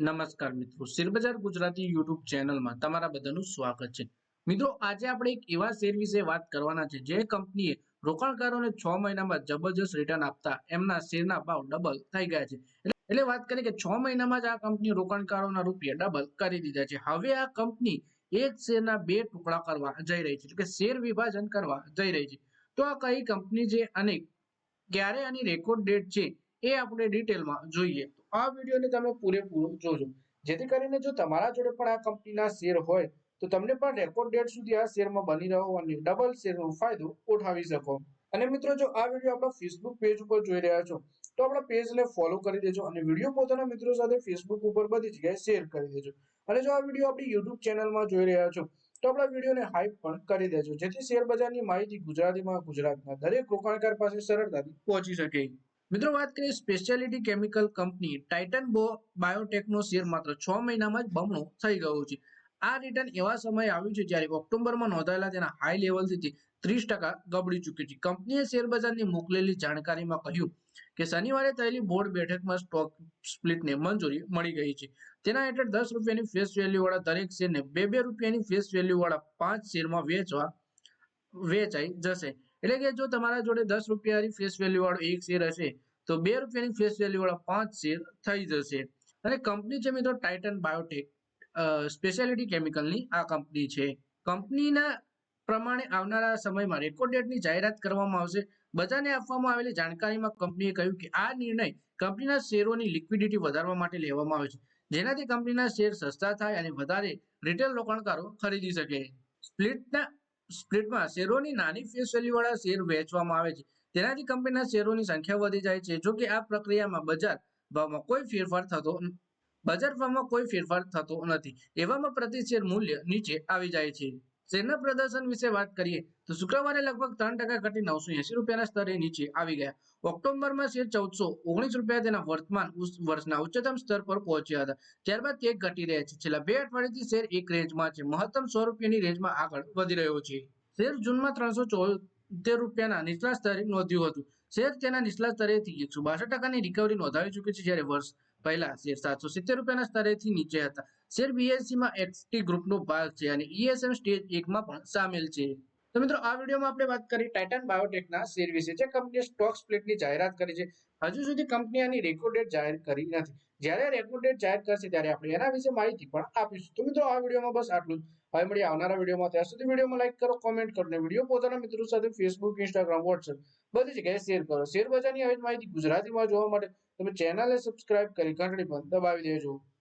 નમસ્કાર મિત્રો. શેરબજાર ગુજરાતી યુટ્યુબ ચેનલમાં તમારા બધાનું સ્વાગત છે. મિત્રો, આજે આપણે એક એવા શેર વિશે વાત કરવાના છે જે કંપનીએ રોકાણકારોને છ મહિનામાં જબરજસ્ત રિટર્ન આપતા એમના શેરના ભાવ ડબલ થઈ ગયા છે. એટલે- વાત કરીએ કે છ મહિનામાં જ આ કંપની રોકાણકારોના રૂપિયા ડબલ કરી દીધા છે. હવે આ કંપની એક શેરના બે ટુકડા કરવા જઈ રહી છે. કે શેર વિભાજન કરવા જઈ રહી છે. તો આ કઈ કંપની છે અને ક્યારે આની રેકોર્ડ ડેટ છે? એ આપણે ડિટેલમાં જોઈએ. તો આ વિડીયોને તમે પૂરેપૂરો જોજો. જેથી કરીને જો તમારા જોડે પણ આ કંપનીના શેર હોય, તો તમને પણ રેકોર્ડ ડેટ સુધી આ શેરમાં બની રહો અને ડબલ શેરનો ફાયદો ઉઠાવી શકો. અને મિત્રો, જો આ વીડિયો આપણા ફેસબુક પેજ ઉપર જોઈ રહ્યા છો, તો આપણા પેજને ફોલો કરી દેજો અને વીડિયો પોતાના મિત્રો સાથે ફેસબુક ઉપર બધી જગ્યાએ શેર કરી દેજો. અને જો આ વીડિયો આપણી યુટ્યુબ ચેનલમાં જોઈ રહ્યા છો, તો આપણા વિડીયોને હાઈપ પણ કરી દેજો. જેથી શેર બજારની માહિતી ગુજરાતીમાં ગુજરાતના દરેક રોકાણકાર પાસે સરળતાથી પહોંચી શકે. મિત્રો વાત કરીએ સ્પેશિયાલિટી કેમિકલ કંપની ટાઇટન બો બાયોટેકનો શેર માત્ર છ મહિનામાં જ બમણો થઈ ગયો છે. આ રિટર્ન એવા સમયે આવ્યું છે જ્યારે ઓક્ટોબરમાં નોંધાયેલા તેના હાઈ લેવલથી ત્રીસ ટકા ગબડી ચૂક્યું છે. કંપનીએ શેર બજારની મોકલેલી જાણકારીમાં કહ્યું કે શનિવારે થયેલી બોર્ડ બેઠકમાં સ્ટોક સ્પ્લિટને મંજૂરી મળી ગઈ છે. તેના હેઠળ દસ રૂપિયાની ફેસ વેલ્યુવાળા દરેક શેરને બે બે રૂપિયાની ફેસ વેલ્યુવાળા પાંચ શેરમાં વેચવા, વેચાઈ જશે. એટલે કે જો તમારા જોડે દસ રૂપિયાની ફેસ વેલ્યુ વાળો એક શેર હશે, તો બે રૂપિયાની ફેસ વેલ્યુ વાળા પાંચ શેર થઈ જશે. અને કંપની છે મિત્રો ટાઇટન બાયોટેક સ્પેશિયાલિટી કેમિકલની આ કંપની છે. કંપનીના પ્રમાણે આવનારા સમયમાં રેકોર્ડ ડેટની જાહેરાત કરવામાં આવશે. બજારને આપવામાં આવેલી જાણકારીમાં કંપનીએ કહ્યું કે આ નિર્ણય કંપનીના શેરોની લિક્વિડિટી વધારવા માટે લેવામાં આવ્યો છે. જેનાથી કંપનીના શેર સસ્તા થાય અને વધારે રિટેલ રોકાણકારો ખરીદી શકે. સ્પ્લિટના સ્પ્લિટમાં શેરોની નાની ફેસ વેલ્યુ વાળા શેર વેચવામાં આવે છે. તેનાથી કંપનીના શેરોની સંખ્યા વધી જાય છે. જો કે આ પ્રક્રિયામાં બજાર ભાવમાં કોઈ ફેરફાર થતો બજાર ભાવમાં કોઈ ફેરફાર થતો નથી. એવામાં પ્રતિ શેર મૂલ્ય નીચે આવી જાય છે. શેરના પ્રદર્શન વિશે વાત કરીએ, તો શુક્રવારે લગભગ ત્રણ ટકા ઘટી નવસો એસી રૂપિયાના સ્તરે નીચે આવી ગયા. ઓક્ટોબરમાં શેર ચૌદસો ઓગણીસ રૂપિયા તેના વર્તમાન વર્ષના ઉચ્ચતમ સ્તર પર પહોંચ્યા હતા. ત્યારબાદ તે ઘટી રહ્યા છેલ્લા બે અઠવાડિયાથી શેર એક રેન્જમાં છે. મહત્તમ સો રૂપિયાની રેન્જમાં આગળ વધી રહ્યો છે. શેર જૂનમાં ત્રણસો ચોતેર રૂપિયાના નીચલા સ્તરે નોંધ્યું હતું. શેર તેના નીચલા સ્તરેથી એકસો બાસઠ ટકાની રિકવરી નોંધાવી ચૂકી છે, જ્યારે વર્ષ પહેલા શેર સાતસો સિત્તેર રૂપિયાના સ્તરેથી નીચે હતા. શેર બીએસસીમાં એક્સટી ગ્રુપનો ભાગ છે અને ઈએસએમ સ્ટેજ એકમાં પણ સામેલ છે. તો મિત્રો, આ વિડીયોમાં આપણે વાત કરી ટાઇટન બાયોટેકના શેર વિશે. જે કંપનીએ સ્ટોક સ્પ્લિટની જાહેરાત કરી છે. હજુ સુધી કંપની આની રેકોર્ડ જાહેર કરી નથી. જ્યારે રેકોર્ડ જાહેર કરશે ત્યારે આપણે એના વિશે માહિતી પણ આપીશું. તો મિત્રો, આ વિડીયોમાં બસ આટલું જ. હવે મળીએ આવનારા વિડીયોમાં. ત્યાં સુધી વિડીયોમાં લાઇક કરો કોમેન્ટ કરો ને વીડિયો પોતાના મિત્રો સાથે ફેસબુક ઇન્સ્ટાગ્રામ વોટ્સએપ બધી જગ્યાએ શેર કરો. શેર બજારની આવી માહિતી ગુજરાતીમાં જોવા માટે. તમે ચેનલને સબસ્ક્રાઇબ કરી ઘંટડી પણ દબાવી દેજો.